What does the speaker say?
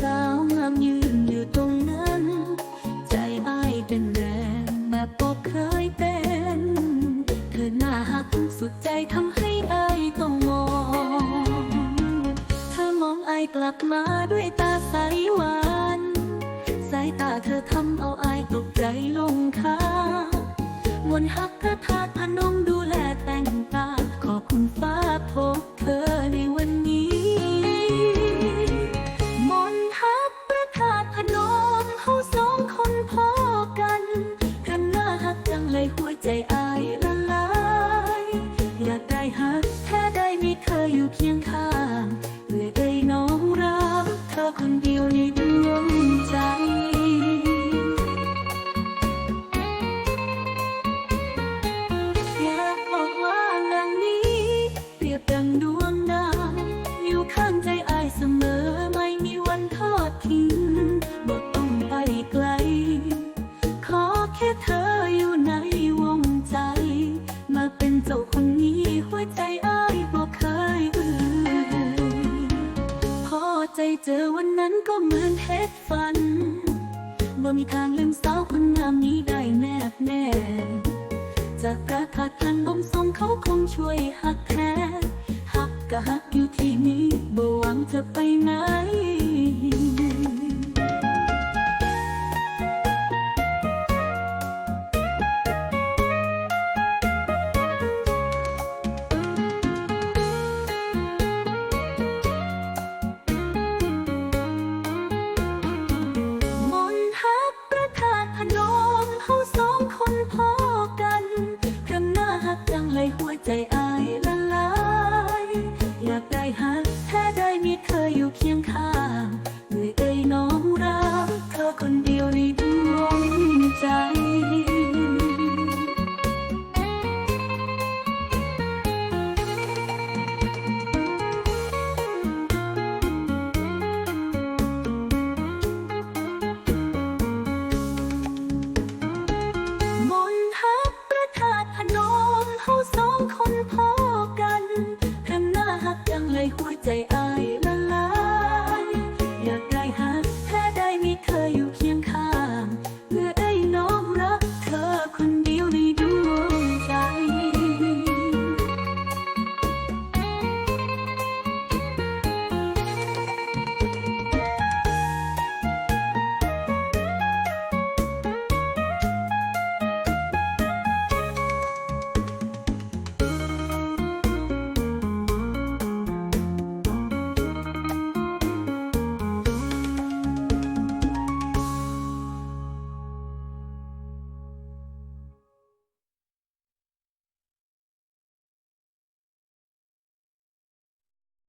สาวงามยืนอยู่ตรงนั้น ใจอ้ายเป็นแรงแบบบอกเคยเป็น เธอหน้าหักสุดใจทำให้อ้ายต้องมองเธอมองอ้ายกลับมาด้วยตาใสหวาน สายตาเธอทำเอาอ้ายตกใจลงคาวนหักกระทา เธ เจอวันนั้นก็เหมือนเพชรฝันบ่มีทางลืมสาวคนงามนี้ได้แนบแน่ จากกระขัดทันบ่มทรง